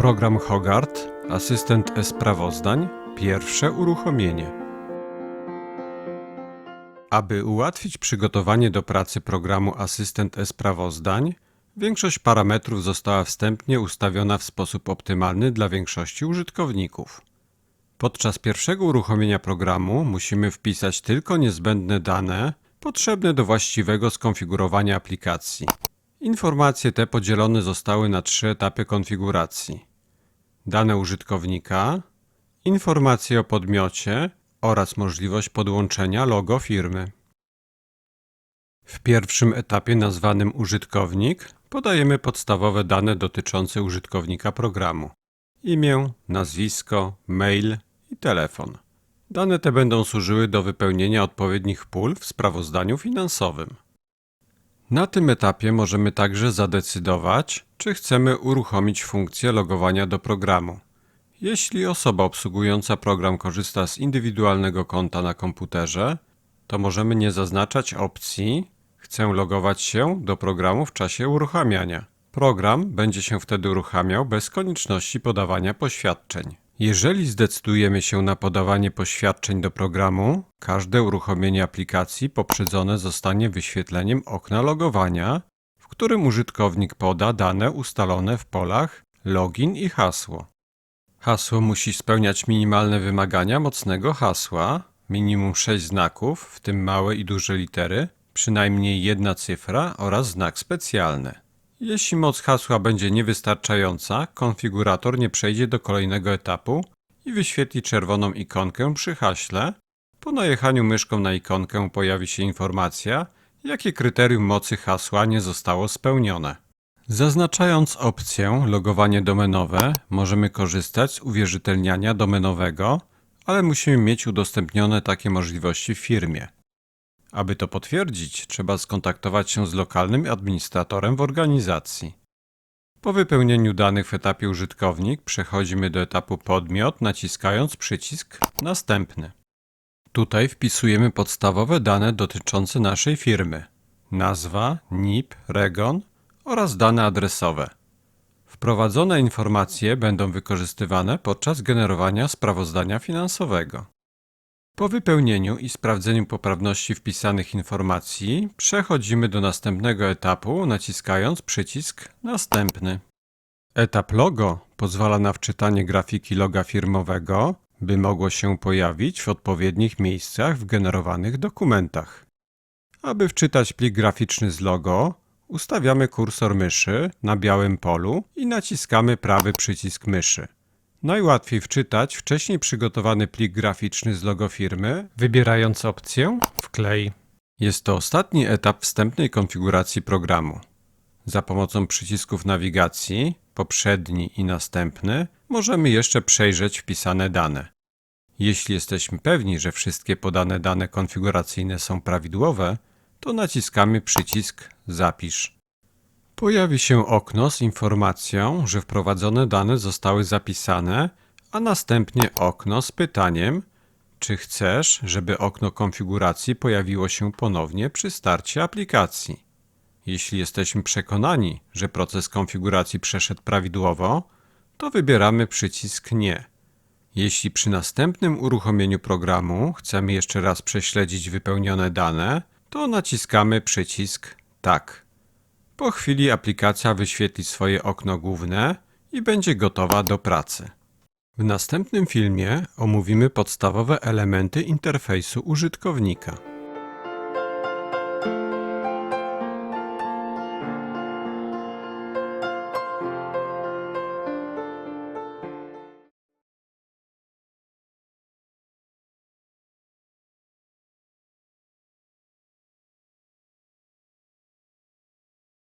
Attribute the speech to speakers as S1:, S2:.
S1: Program Hogart, asystent e-sprawozdań, pierwsze uruchomienie. Aby ułatwić przygotowanie do pracy programu Asystent e-sprawozdań, większość parametrów została wstępnie ustawiona w sposób optymalny dla większości użytkowników. Podczas pierwszego uruchomienia programu musimy wpisać tylko niezbędne dane potrzebne do właściwego skonfigurowania aplikacji. Informacje te podzielone zostały na trzy etapy konfiguracji: dane użytkownika, informacje o podmiocie oraz możliwość podłączenia logo firmy. W pierwszym etapie nazwanym użytkownik podajemy podstawowe dane dotyczące użytkownika programu: imię, nazwisko, mail i telefon. Dane te będą służyły do wypełnienia odpowiednich pól w sprawozdaniu finansowym. Na tym etapie możemy także zadecydować, czy chcemy uruchomić funkcję logowania do programu. Jeśli osoba obsługująca program korzysta z indywidualnego konta na komputerze, to możemy nie zaznaczać opcji Chcę logować się do programu w czasie uruchamiania. Program będzie się wtedy uruchamiał bez konieczności podawania poświadczeń. Jeżeli zdecydujemy się na podawanie poświadczeń do programu, każde uruchomienie aplikacji poprzedzone zostanie wyświetleniem okna logowania, w którym użytkownik poda dane ustalone w polach login i hasło. Hasło musi spełniać minimalne wymagania mocnego hasła, minimum 6 znaków, w tym małe i duże litery, przynajmniej jedna cyfra oraz znak specjalny. Jeśli moc hasła będzie niewystarczająca, konfigurator nie przejdzie do kolejnego etapu i wyświetli czerwoną ikonkę przy haśle. Po najechaniu myszką na ikonkę pojawi się informacja, jakie kryterium mocy hasła nie zostało spełnione. Zaznaczając opcję logowanie domenowe, możemy korzystać z uwierzytelniania domenowego, ale musimy mieć udostępnione takie możliwości w firmie. Aby to potwierdzić, trzeba skontaktować się z lokalnym administratorem w organizacji. Po wypełnieniu danych w etapie użytkownik przechodzimy do etapu podmiot naciskając przycisk Następny. Tutaj wpisujemy podstawowe dane dotyczące naszej firmy: nazwa, NIP, REGON oraz dane adresowe. Wprowadzone informacje będą wykorzystywane podczas generowania sprawozdania finansowego. Po wypełnieniu i sprawdzeniu poprawności wpisanych informacji przechodzimy do następnego etapu naciskając przycisk Następny. Etap logo pozwala na wczytanie grafiki loga firmowego, by mogło się pojawić w odpowiednich miejscach w generowanych dokumentach. Aby wczytać plik graficzny z logo, ustawiamy kursor myszy na białym polu i naciskamy prawy przycisk myszy. Najłatwiej wczytać wcześniej przygotowany plik graficzny z logo firmy, wybierając opcję Wklej. Jest to ostatni etap wstępnej konfiguracji programu. Za pomocą przycisków nawigacji, poprzedni i następny, możemy jeszcze przejrzeć wpisane dane. Jeśli jesteśmy pewni, że wszystkie podane dane konfiguracyjne są prawidłowe, to naciskamy przycisk Zapisz. Pojawi się okno z informacją, że wprowadzone dane zostały zapisane, a następnie okno z pytaniem, czy chcesz, żeby okno konfiguracji pojawiło się ponownie przy starcie aplikacji. Jeśli jesteśmy przekonani, że proces konfiguracji przeszedł prawidłowo, to wybieramy przycisk Nie. Jeśli przy następnym uruchomieniu programu chcemy jeszcze raz prześledzić wypełnione dane, to naciskamy przycisk Tak. Po chwili aplikacja wyświetli swoje okno główne i będzie gotowa do pracy. W następnym filmie omówimy podstawowe elementy interfejsu użytkownika.